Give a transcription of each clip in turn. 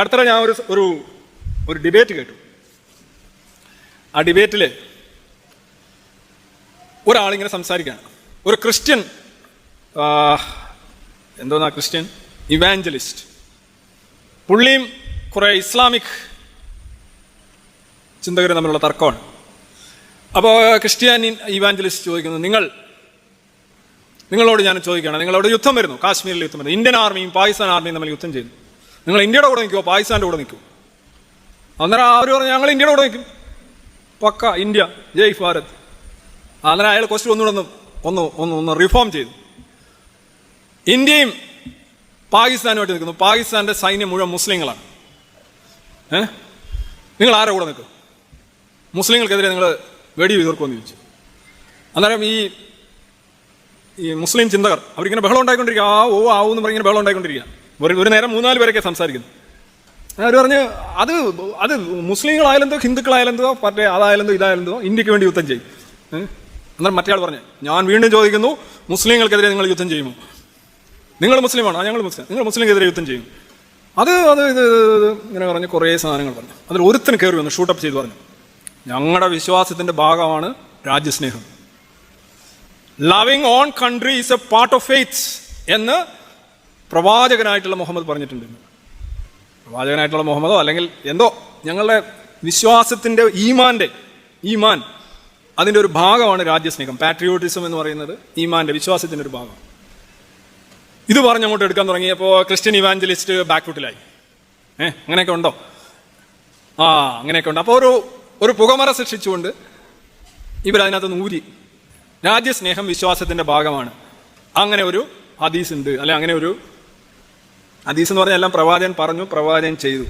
അടുത്തിടെ ഞാൻ ഒരു ഒരു ഒരു ഡിബേറ്റ് കേട്ടു. ആ ഡിബേറ്റിൽ ഒരാളിങ്ങനെ സംസാരിക്കുകയാണ് ഒരു ക്രിസ്ത്യൻ എന്തോന്നാ ക്രിസ്ത്യൻ? ഇവാഞ്ചലിസ്റ്റ്. പുള്ളിയും കുറേ ഇസ്ലാമിക് ചിന്തകരും തമ്മിലുള്ള തർക്കമാണ്. അപ്പോൾ ക്രിസ്ത്യാനി ഇവാഞ്ചലിസ്റ്റ് ചോദിക്കുന്നു നിങ്ങൾ നിങ്ങളോട് ഞാൻ ചോദിക്കുകയാണ്. നിങ്ങളോട് യുദ്ധം വരുന്നു. കാശ്മീരിൽ യുദ്ധം വരുന്നു. ഇന്ത്യൻ ആർമിയും പാകിസ്ഥാൻ ആർമിയും തമ്മിൽ യുദ്ധം ചെയ്യുന്നു. നിങ്ങൾ ഇന്ത്യയുടെ കൂടെ നിൽക്കുമോ പാകിസ്ഥാന്റെ കൂടെ നിൽക്കും. അന്നേരം അവർ പറഞ്ഞു ഞങ്ങൾ ഇന്ത്യയുടെ കൂടെ നിൽക്കും. പക്ക ഇന്ത്യ ജയ് ഭാരത്. അന്നേരം അയാൾ ക്വസ്റ്റ്യൻ ഒന്നുകൂടെ ഒന്ന് ഒന്ന് ഒന്ന് ഒന്ന് റിഫോം ചെയ്തു. ഇന്ത്യയും പാകിസ്ഥാനുമായിട്ട് നിൽക്കുന്നു. പാകിസ്ഥാന്റെ സൈന്യം മുഴുവൻ മുസ്ലിങ്ങളാണ്. ഏ? നിങ്ങൾ ആരുടെ കൂടെ നിൽക്കും? മുസ്ലിങ്ങൾക്കെതിരെ നിങ്ങൾ വെടി എതിർക്കുമെന്ന് ചോദിച്ചു. അന്നേരം ഈ ഈ മുസ്ലിം ചിന്തകർ അവരിങ്ങനെ ബഹളം ഉണ്ടായിക്കൊണ്ടിരിക്കുക. ആ ഓ ആവും എന്ന് പറഞ്ഞിങ്ങനെ ബഹളം ഉണ്ടായിക്കൊണ്ടിരിക്കുക. ഒരു ഒരു നേരം മൂന്നാൽ പേരൊക്കെ സംസാരിക്കുന്നു. അവർ പറഞ്ഞ് അത് അത് മുസ്ലിങ്ങളായാലെന്തോ ഹിന്ദുക്കളായാലെന്തോ മറ്റേ അതായാലെന്തോ ഇതായാലെന്തോ ഇന്ത്യയ്ക്ക് വേണ്ടി യുദ്ധം ചെയ്യും. എന്നാൽ മറ്റേ ആൾ പറഞ്ഞു ഞാൻ വീണ്ടും ചോദിക്കുന്നു മുസ്ലിങ്ങൾക്കെതിരെ നിങ്ങൾ യുദ്ധം ചെയ്യുമോ? നിങ്ങൾ മുസ്ലിമാണ്. ഞങ്ങൾ മുസ്ലിം നിങ്ങൾ മുസ്ലിംക്കെതിരെ യുദ്ധം ചെയ്യും. അത് അത് ഇത് ഇങ്ങനെ പറഞ്ഞ് കുറേ സാധനങ്ങൾ പറഞ്ഞു. അതിൽ ഒരുത്തിന് കയറി വന്നു ഷൂട്ടപ്പ് ചെയ്ത് പറഞ്ഞു. ഞങ്ങളുടെ വിശ്വാസത്തിന്റെ ഭാഗമാണ് രാജ്യസ്നേഹം. Loving own country is a part of faith എന്ന് പ്രവാചകനായിട്ടുള്ള മുഹമ്മദ് പറഞ്ഞിട്ടുണ്ട്. പ്രവാചകനായിട്ടുള്ള മുഹമ്മദോ അല്ലെങ്കിൽ എന്തോ ഞങ്ങളുടെ വിശ്വാസത്തിന്റെ ഈമാന്റെ ഈമാൻ അതിന്റെ ഒരു ഭാഗമാണ് രാജ്യസ്നേഹം. പാട്രിയോട്ടിസം എന്ന് പറയുന്നത് ഈമാന്റെ വിശ്വാസത്തിന്റെ ഒരു ഭാഗം ഇത് പറഞ്ഞ് അങ്ങോട്ട് എടുക്കാൻ തുടങ്ങിയപ്പോൾ ക്രിസ്ത്യൻ ഇവാഞ്ചലിസ്റ്റ് ബാക്ക്ഫുട്ടിലായി. ഏ അങ്ങനെയൊക്കെ ഉണ്ടോ? ആ അങ്ങനെയൊക്കെ ഉണ്ട്. അപ്പോൾ ഒരു ഒരു പുകമറ സൃഷ്ടിച്ചുകൊണ്ട് ഇവരതിനകത്ത് നൂരി രാജ്യസ്നേഹം വിശ്വാസത്തിന്റെ ഭാഗമാണ്. അങ്ങനെ ഒരു ഹദീസ് ഉണ്ട് അല്ലെ അങ്ങനെ ഒരു ഹദീസ് എന്ന് പറഞ്ഞാൽ എല്ലാം പ്രവാചകൻ പറഞ്ഞു പ്രവാചകൻ ചെയ്തു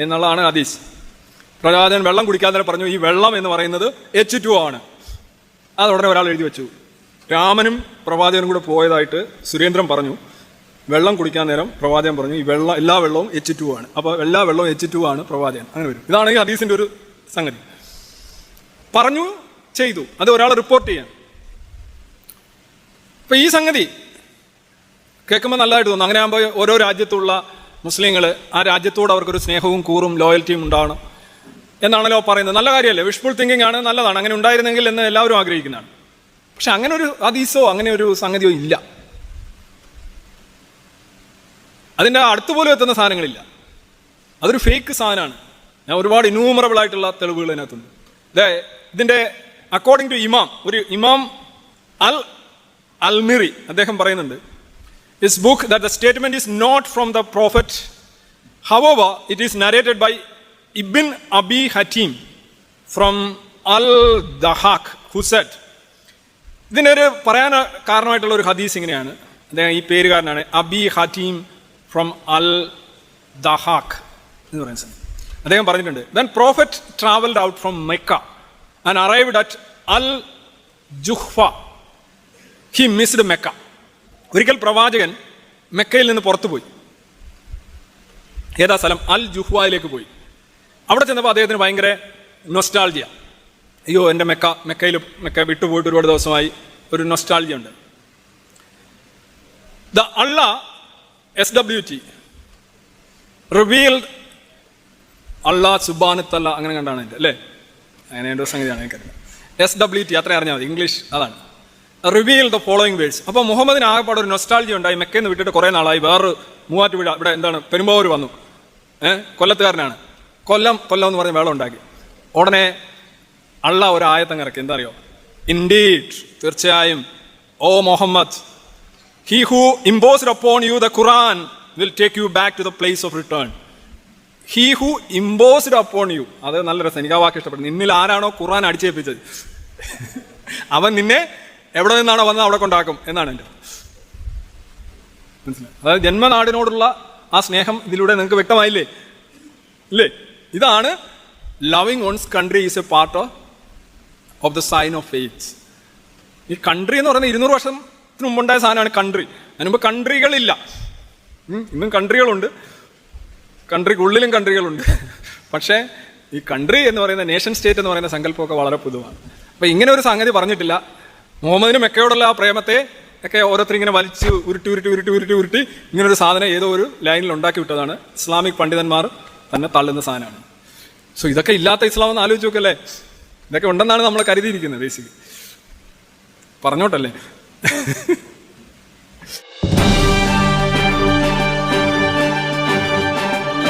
എന്നുള്ളതാണ് ഹദീസ്. പ്രവാചകൻ വെള്ളം കുടിക്കാതെ പറഞ്ഞു ഈ വെള്ളം എന്ന് പറയുന്നത് എച്ച് ടു ആണ്. അത് ഉടനെ ഒരാൾ എഴുതി വെച്ചു. രാമനും പ്രവാചകനും കൂടെ പോയതായിട്ട് സുരേന്ദ്രൻ പറഞ്ഞു. വെള്ളം കുടിക്കാൻ നേരം പ്രവാചകൻ പറഞ്ഞു ഈ വെള്ളം എല്ലാ വെള്ളവും എച്ച് ടു ആണ്. അപ്പോൾ എല്ലാ വെള്ളവും എച്ച് ടു ആണ് പ്രവാചകൻ. അങ്ങനെ വരും. ഇതാണ് ഈ ഒരു സംഗതി. പറഞ്ഞു ചെയ്തു. അത് ഒരാൾ റിപ്പോർട്ട് ചെയ്യാൻ. അപ്പൊ ഈ സംഗതി കേൾക്കുമ്പോൾ നല്ലതായിട്ട് തോന്നുന്നു അങ്ങനെ ആകുമ്പോൾ ഓരോ രാജ്യത്തുള്ള മുസ്ലിങ്ങൾ ആ രാജ്യത്തോട് അവർക്കൊരു സ്നേഹവും കൂറും ലോയൽറ്റിയും ഉണ്ടാവണം എന്നാണല്ലോ പറയുന്നത്. നല്ല കാര്യമല്ലേ? വിഷ്ഫുൾ തിങ്കിങ് ആണ് നല്ലതാണ്. അങ്ങനെ ഉണ്ടായിരുന്നെങ്കിൽ എന്ന് എല്ലാവരും ആഗ്രഹിക്കുന്നതാണ്. പക്ഷെ അങ്ങനെ ഒരു അതീസോ അങ്ങനെ ഒരു സംഗതിയോ ഇല്ല. അതിന്റെ അടുത്ത് പോലും എത്തുന്ന സാധനങ്ങളില്ല. അതൊരു ഫേക്ക് സാധനമാണ്. ഞാൻ ഒരുപാട് ഇന്നൂമറബിൾ ആയിട്ടുള്ള തെളിവുകൾ അതിനകത്തുണ്ട്. ദേ ഇതിന്റെ അക്കോർഡിംഗ് ടു ഇമാം ഒരു ഇമാം അൽ അൽമിറി അദ്ദേഹം പറയുന്നുണ്ട്. Is that the statement is not from the Prophet. However, it is narrated by Ibn Abi Hatim from Al Dahak, who said, ഇതിന്റെ ഒരു പറയാൻ കാരണമായിട്ടുള്ള ഒരു ഹദീസ് ഇങ്ങനെയാണ്. അദ്ദേഹം ഈ പേരുകാരനാണ് അബി ഹറ്റീം ഫ്രം അൽ ദഹാഖ് എന്ന് പറയുന്ന സ്ഥലം അദ്ദേഹം പറഞ്ഞിട്ടുണ്ട് then prophet travelled out from Mecca and arrived at al Juhfa he missed Mecca ഒരിക്കൽ പ്രവാചകൻ മെക്കയിൽ നിന്ന് പുറത്തു പോയി. ഏതാ സ്ഥലം? അൽ ജുഹ്വായിലേക്ക് പോയി. അവിടെ ചെന്നപ്പോൾ അദ്ദേഹത്തിന് ഭയങ്കര നൊസ്റ്റാൾജിയ അയ്യോ എന്റെ മെക്ക മെക്കയിൽ മെക്ക വിട്ടുപോയിട്ട് ഒരുപാട് ദിവസമായി ഒരു നൊസ്റ്റാൾജിയ ഉണ്ട്. The Allah S W T revealed Allah സുബാനത്തല്ല അങ്ങനെ കണ്ടാണ് അല്ലേ? അങ്ങനെ സംഗതിയാണ് എനിക്കറിയാം എസ് ഡബ്ല്യു ടി അത്രയും അറിഞ്ഞാൽ മതി. ഇംഗ്ലീഷ് അതാണ്. റിവീൽ ദ ഫോളോയിങ് വേഴ്സ് അപ്പോൾ മുഹമ്മദിന് ആകെപ്പാട് ഒരു നൊസ്റ്റാൾജി ഉണ്ടായി. മെക്കയിൽ നിന്ന് വിട്ടിട്ട് കുറേ നാളായി. വേറൊരു മൂവാറ്റുപുഴ ഇവിടെ എന്താണ്? പെരുമ്പാവൂർ വന്നു. ഏഹ് കൊല്ലത്തുകാരനാണ്. കൊല്ലം കൊല്ലം എന്ന് പറഞ്ഞ വേള ഉണ്ടാക്കി. ഉടനെ അള്ള ഒരു ആയത്തങ്ങ് ഇറക്കി എന്താ അറിയോ? ഇൻഡീഡ് തീർച്ചയായും. O Muhammad he who imposed upon you the Quran will take you back to the place of return he who imposed upon you അത് നല്ല രസം. എനിക്ക് ആ വാക്ക് ഇഷ്ടപ്പെട്ടു. നിന്നിൽ ആരാണോ ഖുറാൻ അടിച്ചേൽപ്പിച്ചത്? അവൻ നിന്നെ എവിടെ നിന്നാണോ വന്നത് അവിടെ കൊണ്ടാക്കും എന്നാണ് എന്റെ മനസ്സിലായി. അതായത് ജന്മനാടിനോടുള്ള ആ സ്നേഹം ഇതിലൂടെ നിങ്ങൾക്ക് വ്യക്തമായില്ലേ? ഇല്ലേ? ഇതാണ് loving one's country is a part of the sign of faith ഈ കൺട്രി എന്ന് പറയുന്നത് ഇരുന്നൂറ് വർഷത്തിന് മുമ്പുണ്ടായ സാധനമാണ് കൺട്രി അതിനുമ്പ് കൺട്രികളില്ല ഇന്നും കൺട്രികളുണ്ട് കൺട്രിക്കുള്ളിലും കൺട്രികളുണ്ട് പക്ഷേ ഈ കൺട്രി എന്ന് പറയുന്ന നേഷൻ സ്റ്റേറ്റ് എന്ന് പറയുന്ന സങ്കല്പമൊക്കെ വളരെ പൊതുവാണ്. അപ്പോൾ ഇങ്ങനെ ഒരു സംഗതി പറഞ്ഞിട്ടില്ല. മുഹമ്മദിന് മെക്കയോടുള്ള ആ പ്രേമത്തെ ഒക്കെ ഓരോരുത്തർ ഇങ്ങനെ വലിച്ച് ഉരുട്ടി ഉരുട്ടി ഉരുട്ടി ഉരുട്ടി ഉരുട്ടി ഇങ്ങനെ ഒരു സാധനം ഏതോ ഒരു ലൈനിൽ ഉണ്ടാക്കി വിട്ടതാണ്. ഇസ്ലാമിക് പണ്ഡിതന്മാർ തന്നെ തള്ളുന്ന സാധനമാണ്. സോ ഇതൊക്കെ ഇല്ലാത്ത ഇസ്ലാം എന്ന് ആലോചിച്ച് നോക്കല്ലേ ഇതൊക്കെ ഉണ്ടെന്നാണ് നമ്മൾ കരുതിയിരിക്കുന്നത് ബേസിക് പറഞ്ഞോട്ടല്ലേ?